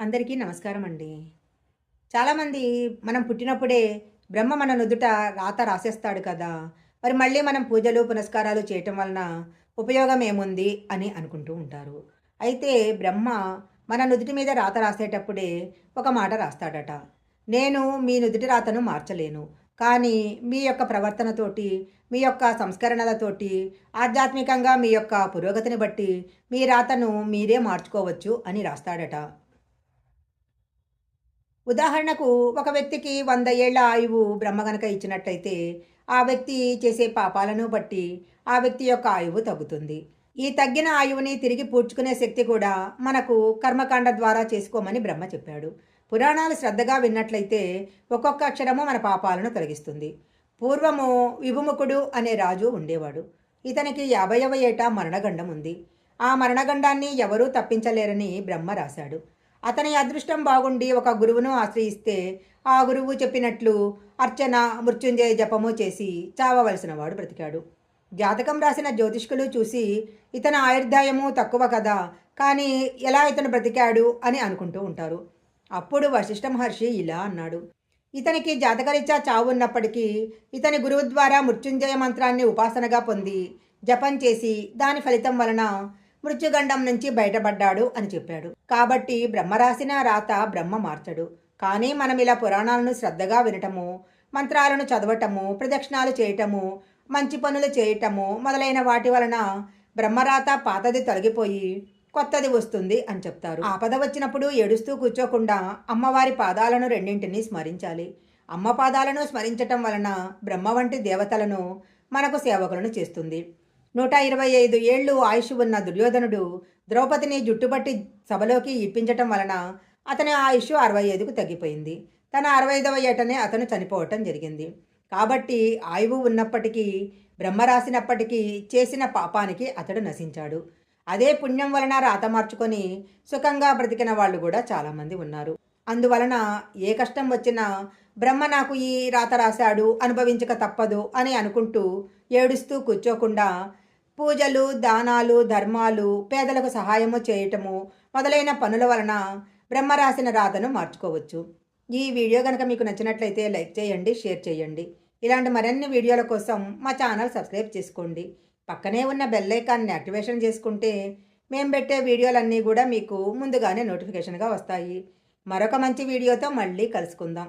అందరికీ నమస్కారం అండి. చాలామంది మనం పుట్టినప్పుడే బ్రహ్మ మన నుదుట రాత రాసేస్తాడు కదా. మరి మళ్ళీ మనం పూజలు పునస్కారాలు చేయటం వలన ఉపయోగం ఏముంది అని అనుకుంటూ ఉంటారు. అయితే బ్రహ్మ మన నుదుటి మీద రాత రాసేటప్పుడే ఒక మాట రాస్తాడట. నేను మీ నుదుటి రాతను మార్చలేను. కానీ మీ యొక్క ప్రవర్తనతోటి మీ యొక్క సంస్కరణలతోటి ఆధ్యాత్మికంగా మీ యొక్క పురోగతిని బట్టి మీ రాతను మీరే మార్చుకోవచ్చు అని రాస్తాడట. ఉదాహరణకు ఒక వ్యక్తికి వంద ఏళ్ళ ఆయువు బ్రహ్మ గనక ఇచ్చినట్టయితే ఆ వ్యక్తి చేసే పాపాలను బట్టి ఆ వ్యక్తి యొక్క ఆయువు తగ్గుతుంది. ఈ తగ్గిన ఆయువుని తిరిగి పూడ్చుకునే శక్తి కూడా మనకు కర్మకాండ ద్వారా చేసుకోమని బ్రహ్మ చెప్పాడు. పురాణాలు శ్రద్ధగా విన్నట్లయితే ఒక్కొక్క అక్షరము మన పాపాలను తొలగిస్తుంది. పూర్వము విభుముఖుడు అనే రాజు ఉండేవాడు. ఇతనికి యాభైవ ఏటా మరణగండం ఉంది ఆ మరణగండాన్ని ఎవరూ తప్పించలేరని బ్రహ్మ రాశాడు. అతని అదృష్టం బాగుండి ఒక గురువును ఆశ్రయిస్తే ఆ గురువు చెప్పినట్లు అర్చన మృత్యుంజయ జపము చేసి చావవలసిన వాడు బ్రతికాడు. జాతకం రాసిన జ్యోతిష్కులు చూసి ఇతని ఆయుర్దాయము తక్కువ కదా కానీ ఎలా ఇతను బ్రతికాడు అని అనుకుంటూ ఉంటారు. అప్పుడు వశిష్ఠ మహర్షి ఇలా అన్నాడు. ఇతనికి జాతకరీత్యా చావు ఉన్నప్పటికీ ఇతని గురువు ద్వారా మృత్యుంజయ మంత్రాన్ని ఉపాసనగా పొంది జపం చేసి దాని ఫలితం వలన మృత్యుగండం నుంచి బయటపడ్డాడు అని చెప్పాడు. కాబట్టి బ్రహ్మ రాసిన రాత బ్రహ్మ మార్చడు. కానీ మనం ఇలా పురాణాలను శ్రద్ధగా వినటము మంత్రాలను చదవటము ప్రదక్షిణాలు చేయటము మంచి పనులు చేయటము మొదలైన వాటి వలన బ్రహ్మరాత పాతది తొలగిపోయి కొత్తది వస్తుంది అని చెప్తారు. ఆపద వచ్చినప్పుడు ఏడుస్తూ కూర్చోకుండా అమ్మవారి పాదాలను రెండింటినీ స్మరించాలి. అమ్మ పాదాలను స్మరించటం వలన బ్రహ్మ వంటి దేవతలను మనకు సేవకులను చేస్తుంది. నూట ఇరవై ఐదు ఏళ్ళు ఆయుష్ ఉన్న దుర్యోధనుడు ద్రౌపదిని జుట్టుబట్టి సభలోకి ఇప్పించటం వలన అతని ఆయుష్ అరవై ఐదుకు తగ్గిపోయింది. తన అరవై ఐదవ ఏటనే అతను చనిపోవటం జరిగింది. కాబట్టి ఆయువు ఉన్నప్పటికీ బ్రహ్మ రాసినప్పటికీ చేసిన పాపానికి అతడు నశించాడు. అదే పుణ్యం వలన రాత మార్చుకొని సుఖంగా బ్రతికిన వాళ్ళు కూడా చాలామంది ఉన్నారు. అందువలన ఏ కష్టం వచ్చినా బ్రహ్మ నాకు ఈ రాత రాశాడు అనుభవించక తప్పదు అని అనుకుంటూ ఏడుస్తూ కూర్చోకుండా పూజలు దానాలు ధర్మాలు పేదలకు సహాయము చేయటము మొదలైన పనుల వలన బ్రహ్మ రాసిన మార్చుకోవచ్చు. ఈ వీడియో కనుక మీకు నచ్చినట్లయితే లైక్ చేయండి షేర్ చేయండి. ఇలాంటి మరిన్ని వీడియోల కోసం మా ఛానల్ సబ్స్క్రైబ్ చేసుకోండి. పక్కనే ఉన్న బెల్ ఐకాన్ని యాక్టివేషన్ చేసుకుంటే మేము పెట్టే వీడియోలన్నీ కూడా మీకు ముందుగానే నోటిఫికేషన్గా వస్తాయి. మరొక మంచి వీడియోతో మళ్ళీ కలుసుకుందాం.